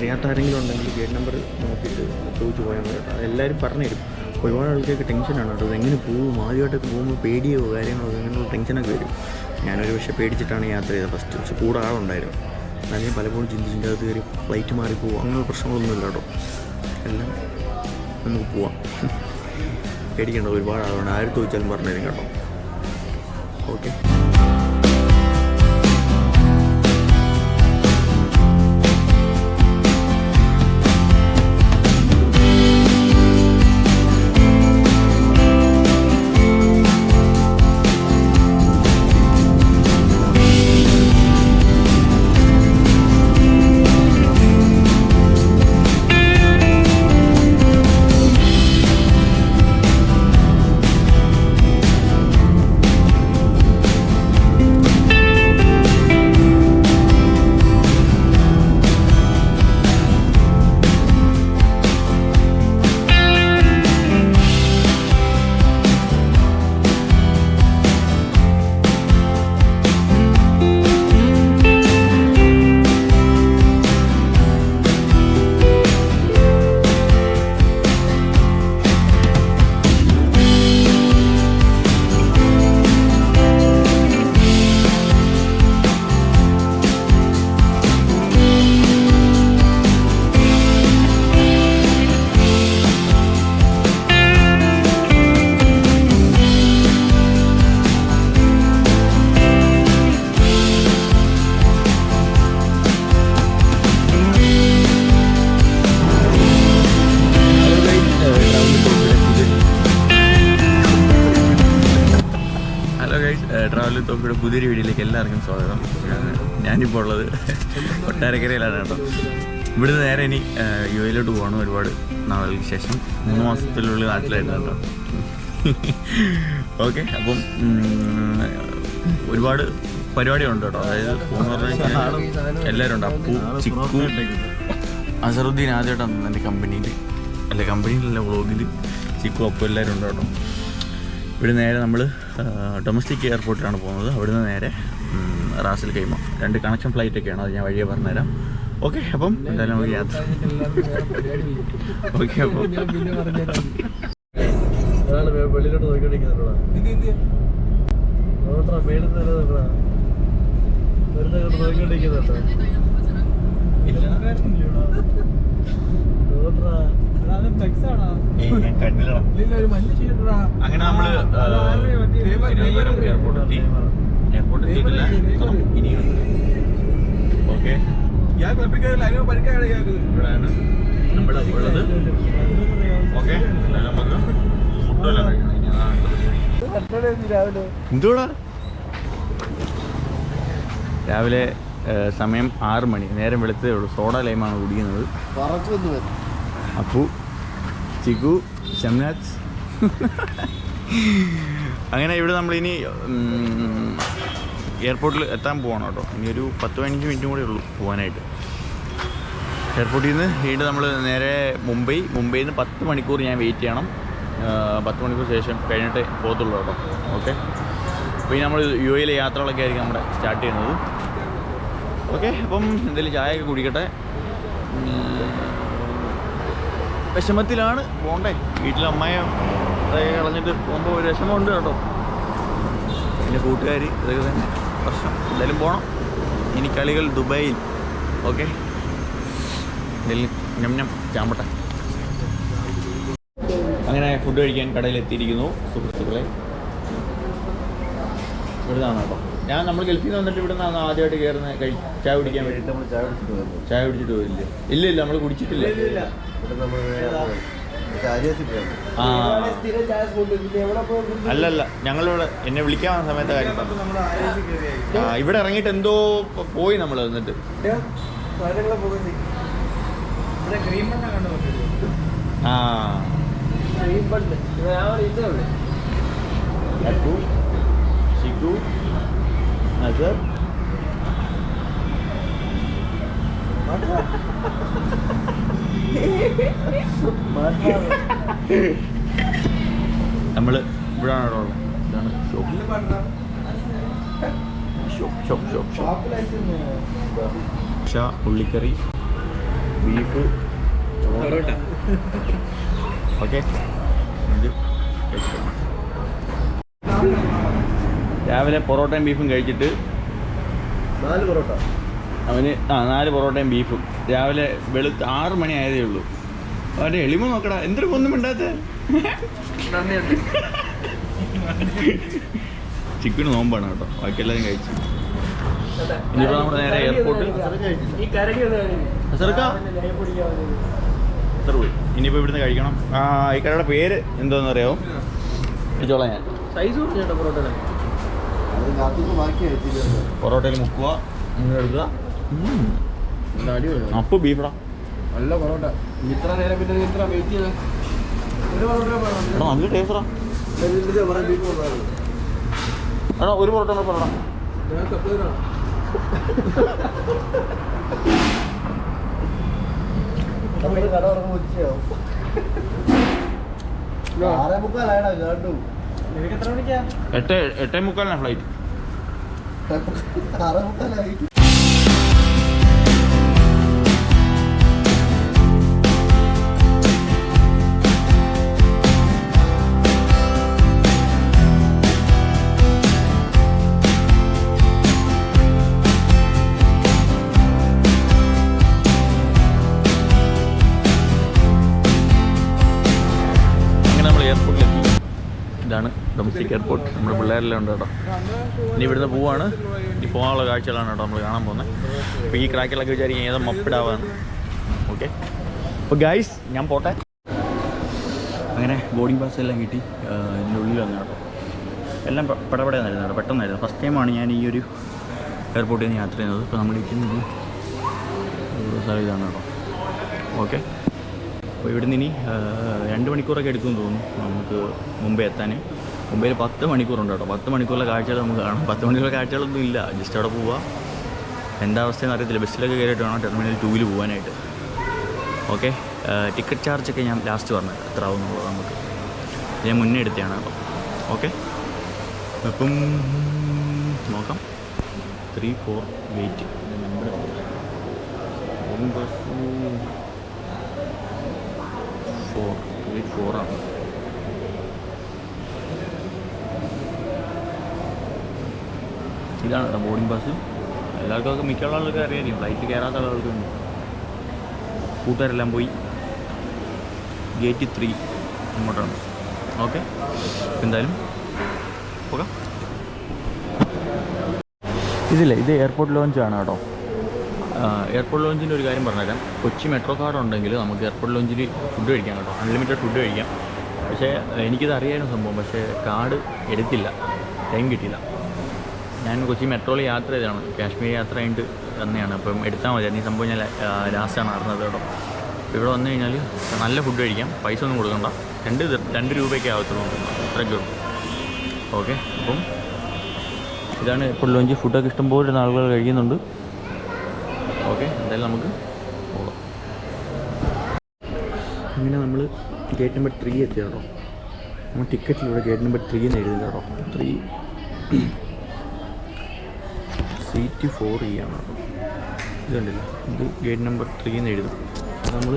അറിയാത്ത ആരെങ്കിലും ഉണ്ടെങ്കിൽ ഗേറ്റ് നമ്പർ നോക്കിയിട്ട് ചോദിച്ചു പോയാൽ മതി കേട്ടോ. എല്ലാവരും പറഞ്ഞു തരും. ഒരുപാട് ആൾക്കാർക്ക് ടെൻഷനാണ് കേട്ടോ. എങ്ങനെ പോകും? ആദ്യമായിട്ടൊക്കെ പോകുമ്പോൾ പേടിയോ കാര്യങ്ങളോ അങ്ങനെയുള്ള ടെൻഷനൊക്കെ വരും. ഞാനൊരു പക്ഷേ പേടിച്ചിട്ടാണ് യാത്ര ചെയ്തത് ഫസ്റ്റ് പക്ഷേ കൂടെ ആളുണ്ടായിരുന്നു. എന്നാലും ഞാൻ പലപ്പോഴും ചിന്തിച്ചിന്റെ അകത്ത് കയറി ഫ്ലൈറ്റ് മാറിപ്പോകും അങ്ങനെയുള്ള പ്രശ്നങ്ങളൊന്നുമില്ല കേട്ടോ. എല്ലാം നമുക്ക് പോവാം. പേടിക്കേണ്ട ഒരുപാട് ആളുണ്ട്. ആര് ചോദിച്ചാലും പറഞ്ഞു തരും കേട്ടോ. ഓക്കെ തോക്കിയുടെ പുതിയൊരു വീഡിയോയിലേക്ക് എല്ലാവർക്കും സ്വാഗതം. ഞാനിപ്പോൾ ഉള്ളത് കൊട്ടാരക്കരയിലാണ് കേട്ടോ. ഇവിടുന്ന് നേരെ ഇനി യു എയിലോട്ട് പോകണം ഒരുപാട് നാളുകൾക്ക് ശേഷം. മൂന്ന് മാസത്തിലുള്ള നാട്ടിലായിരുന്നു കേട്ടോ. ഓക്കെ അപ്പം ഒരുപാട് പരിപാടികളുണ്ട് കേട്ടോ. അതായത് പോകുന്ന പറഞ്ഞാൽ എല്ലാവരും ഉണ്ട്. അപ്പു ചിക്കു അസറുദ്ദീൻ ആദ്യമായിട്ടാണ് എന്റെ കമ്പനിയിൽ അല്ല കമ്പനിയിലല്ല വ്ളോഗിൽ ചിക്കു അപ്പു എല്ലാവരും ഉണ്ട് കേട്ടോ. ഇവിടെ നേരെ നമ്മൾ ഡൊമസ്റ്റിക് എയർപോർട്ടിലാണ് പോകുന്നത്. അവിടുന്ന് നേരെ റാസിൽ കൈമ. രണ്ട് കണക്ഷൻ ഫ്ലൈറ്റ് ഒക്കെയാണ്. അത് ഞാൻ വഴിയെ പറഞ്ഞുതരാം. ഓക്കെ അപ്പം എന്തായാലും നമുക്ക് യാത്ര ഓക്കെ അപ്പം വെളിയിലോട്ട് നോക്കിക്കൊണ്ടിരിക്കുന്നുണ്ടോ. നോക്കിക്കൊണ്ടിരിക്കുന്നുണ്ടോ അങ്ങനെ നമ്മൾ എയർപോർട്ട് എത്തി എയർപോർട്ട് എത്തിയിട്ടില്ല. ഇനിയുണ്ട് ഓക്കെ. ഇവിടെയാണ് നമ്മൾ ഉള്ളത്. ഓക്കെ നമുക്ക് ഫുഡെല്ലാം കഴിക്കണം ഇനി അതാണ് രാവിലെ എന്തുകൂടാ രാവിലെ സമയം ആറ് മണി. നേരം വെളുത്തേ ഉള്ളൂ. സോഡ ലൈമാണ് കുടിക്കുന്നത്. അപ്പു ചിഗു ഷംനാഥ് അങ്ങനെ ഇവിടെ നമ്മളിനി എയർപോർട്ടിൽ എത്താൻ പോകണം കേട്ടോ. ഇനി ഒരു പത്ത് പതിനഞ്ച് മിനിറ്റും കൂടെ ഉള്ളൂ പോകാനായിട്ട് എയർപോർട്ടിൽ നിന്ന് വീണ്ടും നമ്മൾ നേരെ മുംബൈ. മുംബൈയിൽ നിന്ന് പത്ത് മണിക്കൂർ ഞാൻ വെയിറ്റ് ചെയ്യണം. പത്ത് മണിക്കൂർ ശേഷം കഴിഞ്ഞിട്ട് പോകത്തുള്ളൂ കേട്ടോ. ഓക്കെ അപ്പോൾ ഇനി നമ്മൾ യു എയിലെ യാത്രകളൊക്കെ ആയിരിക്കും നമ്മുടെ സ്റ്റാർട്ട് ചെയ്യുന്നത്. ഓക്കെ അപ്പം എന്തെങ്കിലും ചായയൊക്കെ കുടിക്കട്ടെ? വിഷമത്തിലാണ്. പോണ്ടേ? വീട്ടിലെ അമ്മയെ അതൊക്കെ കളഞ്ഞിട്ട് പോകുമ്പോൾ ഒരു വിഷമമുണ്ട് കേട്ടോ. എന്റെ കൂട്ടുകാർ ഇതൊക്കെ തന്നെ പ്രശ്നം. എന്തായാലും പോകണം ഇനി കളികൾ ദുബായിൽ. ഓക്കെ? എന്തായാലും ഞം ഞം ചാമ്പട്ടെ. അങ്ങനെ ഫുഡ് കഴിക്കാൻ കടയിൽ എത്തിയിരിക്കുന്നു സുഹൃത്തുക്കളെ. ഇവിടുന്നാണ് കേട്ടോ. ഞാൻ നമ്മൾ ഗൾഫിൽ നിന്ന് വന്നിട്ട് ഇവിടെ നിന്നാണ് ആദ്യമായിട്ട് കയറുന്നത് കഴി ചായ കുടിക്കാൻ വേണ്ടിയിട്ട് നമ്മൾ ചായ കുടിച്ചിട്ട് പോയില്ല ചായ കുടിച്ചിട്ട് പോയില്ലേ? ഇല്ല ഇല്ല നമ്മൾ കുടിച്ചിട്ടില്ല. അല്ലല്ല ഞങ്ങളിവിടെ എന്നെ വിളിക്കാൻ വന്ന സമയത്തെ കാര്യം പറഞ്ഞു. ഇവിടെ ഇറങ്ങിയിട്ട് എന്തോ പോയി നമ്മൾ വന്നിട്ട്. ആ. അപ്പു ഷിക്കു നസർ നമ്മൾ ഇവിടാണ് ഇവിടെ ഉള്ളത്. ഇതാണ് shop shop shop shop shop ഉള്ളിക്കറി beef beef parotta okay രാവിലെ പൊറോട്ടയും ബീഫും കഴിച്ചിട്ട് നാല് പൊറോട്ട. അവന് ആ നാല് പൊറോട്ടയും ബീഫും. രാവിലെ വെളുത്ത് ആറ് മണി ആയതേ ഉള്ളൂ. അവന്റെ എളിമ നോക്കടാ എന്തൊരു ഒന്നും മിണ്ടാത്ത? ചിക്കന് നോമ്പാണ് കേട്ടോ ബാക്കി എല്ലാവരും കഴിച്ചു. ഇനിയിപ്പോൾ നമ്മുടെ നേരെ എയർപോർട്ടിൽ. എത്ര പോയി. ഇനിയിപ്പോൾ ഇവിടുന്ന് കഴിക്കണം. ആ ഈ കടയുടെ പേര് എന്തോന്ന് അറിയാവും ചോളാം ഞാൻ. സൈസ് പൊറോട്ടയുടെ? പൊറോട്ടയിൽ മുക്കുക എടുക്കുക. അപ്പ് ബീഫടാ നല്ല പൊറോട്ട. ഇത്ര നേരം പിന്നെ ഇത്ര വെയിറ്റ് ചെയ്ത? നല്ല ടേസ്റ്ററാ എടാ. ഒരു പൊറോട്ട കൂടെ പറയണം ആറേ മുക്കാലായടാ കേട്ടു. എട്ട് എട്ടേ മുക്കാലിനാണ് ഫ്ലൈറ്റ് അങ്ങനെ നമ്മൾ എയർപോർട്ടിലെത്തി ഇതാണ് ഡൊമസ്റ്റിക് എയർപോർട്ട് നമ്മുടെ പിള്ളേരെല്ലാം ഉണ്ട് കേട്ടോ. ഇനി ഇവിടുന്ന് പോവാണ്. ഇനി പോകാനുള്ള കാഴ്ചകളാണ് കേട്ടോ നമ്മൾ കാണാൻ പോകുന്നത് അപ്പോൾ ഈ ക്രാക്കിലൊക്കെ വിചാരിക്കും ഏതോ മപ്പിടാവാണ് ഓക്കെ അപ്പോൾ ഗൈസ് ഞാൻ പോട്ടെ. അങ്ങനെ ബോർഡിംഗ് പാസ് എല്ലാം കിട്ടി. ഇതിന്റെ ഉള്ളിൽ വന്നു കേട്ടോ. എല്ലാം പടപടയായിരുന്നു കേട്ടോ. പെട്ടെന്നായിരുന്നു. ഫസ്റ്റ് ടൈമാണ് ഞാൻ ഈ ഒരു എയർപോർട്ടിൽ നിന്ന് യാത്ര ചെയ്യുന്നത്. ഇപ്പോൾ നമ്മൾ ഇരിക്കുന്നത് സ്ഥലം ഇതാണ് കേട്ടോ. ഓക്കെ അപ്പോൾ ഇവിടുന്ന് ഇനി രണ്ട് മണിക്കൂറൊക്കെ എടുക്കുമെന്ന് തോന്നുന്നു നമുക്ക് മുംബൈ എത്താൻ. മുംബൈയിൽ പത്ത് മണിക്കൂറുണ്ട് കേട്ടോ. പത്ത് മണിക്കൂറിലെ കാഴ്ചകൾ നമുക്ക് കാണാം. പത്ത് മണിക്കൂറിലെ കാഴ്ചകളൊന്നും ഇല്ല. ജസ്റ്റ് അവിടെ പോവുക എന്താ അവസ്ഥയെന്ന് അറിയത്തില്ല. ബസ്സിലൊക്കെ കയറിയിട്ട് വേണം ടെർമിനൽ ടൂവിൽ പോകാനായിട്ട് ഓക്കെ? ടിക്കറ്റ് ചാർജൊക്കെ ഞാൻ ലാസ്റ്റ് പറഞ്ഞു എത്ര ആവുന്നുള്ളത് നമുക്ക്. ഞാൻ മുന്നേ എടുത്തതാണ് കേട്ടോ. ഓക്കെ? അപ്പം നോക്കാം. Three four weight number four three ഫോറാണ് ഇതാണ് കേട്ടോ ബോർഡിംഗ് പാസ് എല്ലാവർക്കും ഒക്കെ മിക്കുള്ള ആളുകൾക്ക് അറിയായിരിക്കും ഫ്ലൈറ്റ് കയറാത്ത ആളുകൾക്കുണ്ട് കൂട്ടുകാരെല്ലാം പോയി. ഗേറ്റ് ത്രീ ഇങ്ങോട്ടാണ്. ഓക്കെ എന്തായാലും പോകാം. ഇതില്ല? ഇത് എയർപോർട്ട് ലോഞ്ചാണ് കേട്ടോ. എയർപോർട്ട് ലോഞ്ചിന്റെ ഒരു കാര്യം പറഞ്ഞുതരാം കൊച്ചി മെട്രോ കാർഡ് ഉണ്ടെങ്കിൽ നമുക്ക് എയർപോർട്ട് ലോഞ്ചിൽ ഫുഡ് കഴിക്കാം കേട്ടോ. അൺലിമിറ്റഡ് ഫുഡ് കഴിക്കാം. പക്ഷേ എനിക്കിത് അറിയായിരുന്നു സംഭവം. പക്ഷേ കാർഡ് എടുത്തില്ല. ടൈം കിട്ടിയില്ല. ഞാൻ കൊച്ചി മെട്രോയിൽ യാത്ര ചെയ്തതാണ്. കാശ്മീർ യാത്ര കഴിഞ്ഞിട്ട് തന്നെയാണ് അപ്പം എടുത്താൽ മതി. ഈ സംഭവം ഞാൻ ലാസ്റ്റാണ് അറിഞ്ഞത് കേട്ടോ. ഇവിടെ വന്നു കഴിഞ്ഞാൽ നല്ല ഫുഡ് കഴിക്കാം. പൈസ ഒന്നും കൊടുക്കണ്ട. രണ്ട് രണ്ട് രൂപയ്ക്ക് ആവത്തുള്ളൂ. അത്രയ്ക്ക് ഉള്ളൂ. ഓക്കെ അപ്പം ഇതാണ് എയർപോർട്ട് ലോഞ്ച് ഫുഡൊക്കെ ഇഷ്ടംപോലെ ആളുകൾ കഴിക്കുന്നുണ്ട്. ഓക്കെ എന്തായാലും നമുക്ക് പോകാം അങ്ങനെ നമ്മൾ ഗേറ്റ് നമ്പർ ത്രീ എത്തി കേട്ടോ നമ്മൾ ടിക്കറ്റിലൂടെ ഗേറ്റ് നമ്പർ ത്രീ എന്ന് എഴുതി കേട്ടോ ത്രീ സീറ്റ് ഫോർ ഇ ആണ്. കേട്ടോ ഇതുണ്ടല്ലോ ഇത് ഗേറ്റ് നമ്പർ ത്രീ എന്ന് എഴുതും നമ്മൾ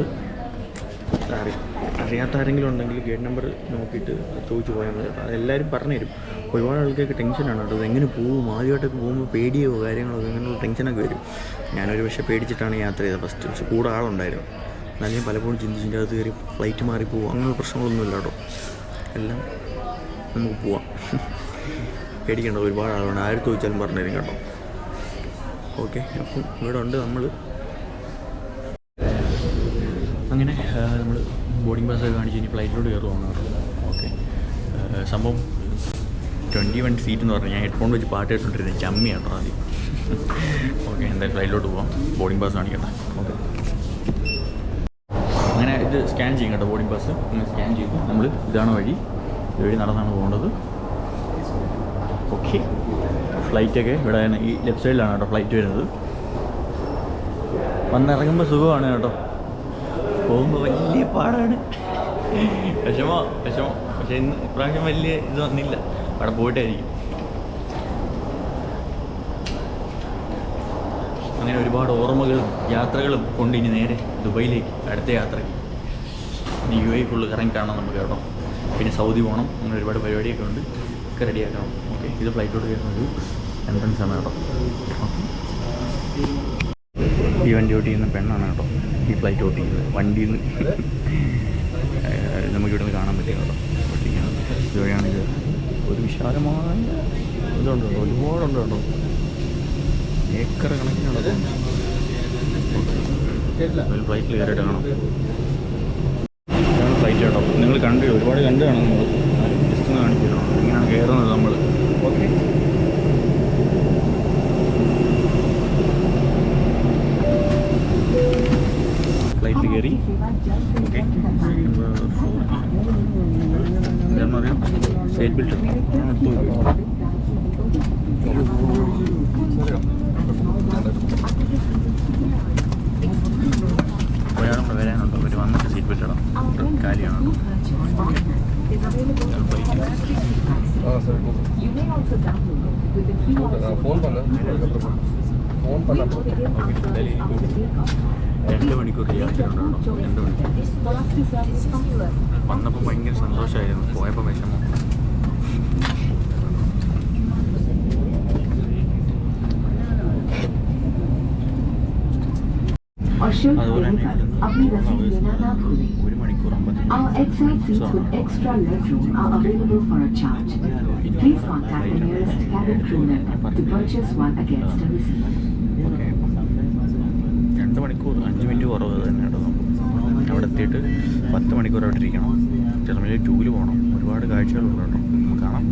അറിയാം അറിയാത്ത ആരെങ്കിലും ഉണ്ടെങ്കിൽ ഗേറ്റ് നമ്പർ നോക്കിയിട്ട് ചോദിച്ചു പോയാൽ മതി. എല്ലാവരും പറഞ്ഞു തരും. ഒരുപാട് ആൾക്കാർക്ക് ടെൻഷനാണ് കേട്ടോ. എങ്ങനെ പോകും? ആദ്യമായിട്ടൊക്കെ പോകുമ്പോൾ പേടിയോ കാര്യങ്ങളോ ഇങ്ങനെയുള്ള ടെൻഷനൊക്കെ വരും. ഞാനൊരു പക്ഷേ പേടിച്ചിട്ടാണ് യാത്ര ചെയ്തത്. ഫസ്റ്റ് പക്ഷേ കൂടെ ആളുണ്ടായിരുന്നു. എന്നാലും ഞാൻ പലപ്പോഴും ചിന്തിച്ചിന്റെ അകത്ത് കയറി ഫ്ലൈറ്റ് മാറിപ്പോകും പോകും അങ്ങനെയുള്ള പ്രശ്നങ്ങളൊന്നുമില്ല കേട്ടോ. എല്ലാം നമുക്ക് പോവാം. പേടിക്കേണ്ട ഒരുപാട് ആളുണ്ട്. ആര് ചോദിച്ചാലും പറഞ്ഞു തരും കേട്ടോ. ഓക്കെ അപ്പം ഇവിടെ ഉണ്ട് നമ്മൾ അങ്ങനെ നമ്മൾ ബോർഡിംഗ് പാസ് ഒക്കെ കാണിച്ച് ഇനി ഫ്ലൈറ്റിലോട്ട് കയറുവാണ് ഓക്കെ സംഭവം ട്വന്റി വൺ സീറ്റ് എന്ന് പറഞ്ഞാൽ ഞാൻ ഹെഡ്ഫോൺ വെച്ച് പാട്ട് കേട്ടോണ്ടിരുന്നത് ചമ്മിയാണ് ആദ്യം. ഓക്കെ എന്തായാലും ഫ്ലൈറ്റിലോട്ട് പോവാം. ബോർഡിംഗ് പാസ് കാണിക്കട്ടെ. ഓക്കെ അങ്ങനെ ഇത് സ്കാൻ ചെയ്യും കേട്ടോ ബോർഡിംഗ് പാസ് അങ്ങനെ സ്കാൻ ചെയ്തു നമ്മൾ ഇതാണ് വഴി ഇതുവഴി നടന്നാണ് പോകേണ്ടത്. ഓക്കെ ഫ്ലൈറ്റൊക്കെ ഇവിടെ ഈ ലെഫ്റ്റ് സൈഡിലാണ് കേട്ടോ ഫ്ലൈറ്റ് വരുന്നത്. വന്നിറങ്ങുമ്പോൾ സുഖമാണ് കേട്ടോ. പോകുമ്പോൾ വലിയ പാടാണ്. വിഷമോ? വിഷമോ? പക്ഷെ ഇന്ന് ഇപ്രാവശ്യം വലിയ ഇത് വന്നില്ല. അവിടെ പോയിട്ടായിരിക്കും. അങ്ങനെ ഒരുപാട് ഓർമ്മകളും യാത്രകളും കൊണ്ട് ഇനി നേരെ ദുബൈയിലേക്ക് അടുത്ത യാത്രയ്ക്ക്. ഇനി യു എ ഫുള്ള് കറങ്ങി കാണാം നമുക്ക് കേട്ടോ. പിന്നെ സൗദി പോകണം അങ്ങനെ ഒരുപാട് പരിപാടിയൊക്കെ ഉണ്ട്. ഒക്കെ റെഡിയാക്കണം ഓക്കെ ഇത് ഫ്ലൈറ്റോട് കയറുന്ന ഒരു എൻട്രൻസ് ആണ് കേട്ടോ. ഓക്കെ ഈ വണ്ടി ഓട്ടിക്കുന്ന പെണ്ണാണ് കേട്ടോ. ഈ ഫ്ലൈറ്റ് ഓട്ടിക്കുന്നത് വണ്ടിയിൽ നിന്ന് നമുക്ക് ഇവിടെ നിന്ന് കാണാൻ പറ്റുന്നുണ്ടോ ഓട്ടിക്കുന്നത് ഇതുവഴിയാണിത് ഒരു വിശാലമായ ഇതുണ്ട് ഒരുപാടുണ്ട് കേട്ടോ. ഏക്കർ കണക്കിന് തോന്നുന്നത് ഒരു ഫ്ലൈറ്റിൽ കയറിയിട്ട് കാണാം. ഇതാണ് ഫ്ലൈറ്റ് കേട്ടോ. നിങ്ങൾ കണ്ടു. ഒരുപാട് കണ്ടു കാണും നമ്മൾ ജസ്റ്റ് ഒന്ന് കാണിച്ചിട്ടുണ്ടോ ഇങ്ങനെയാണ് കയറുന്നത് നമ്മൾ ഓക്കെ ഫ്ലൈറ്റിൽ കയറി ഓക്കെ എന്താണെന്ന് പറയാം ബിൽഡ് ഒരാളും കൂടെ വരാനുണ്ടോ അവർ വന്നിട്ട് സീറ്റ് ബെൽറ്റ് ഇടാം കാര്യമാണ് രണ്ട് മണിക്കൂർ യാത്രയുണ്ടാണോ രണ്ട് മണിക്കൂർ വന്നപ്പോൾ ഭയങ്കര സന്തോഷമായിരുന്നു. പോയപ്പോൾ വിഷമം. Receipt. ഓക്കെ രണ്ട് മണിക്കൂർ അഞ്ച് മിനിറ്റ് കുറവ് തന്നെ കേട്ടോ അവിടെ എത്തിയിട്ട് പത്ത് മണിക്കൂർ അവിടെ ഇരിക്കണം. ടെർമിനൽ ടൂവിൽ പോകണം ഒരുപാട് കാഴ്ചകളുണ്ട് കേട്ടോ. നമുക്ക് കാണാം.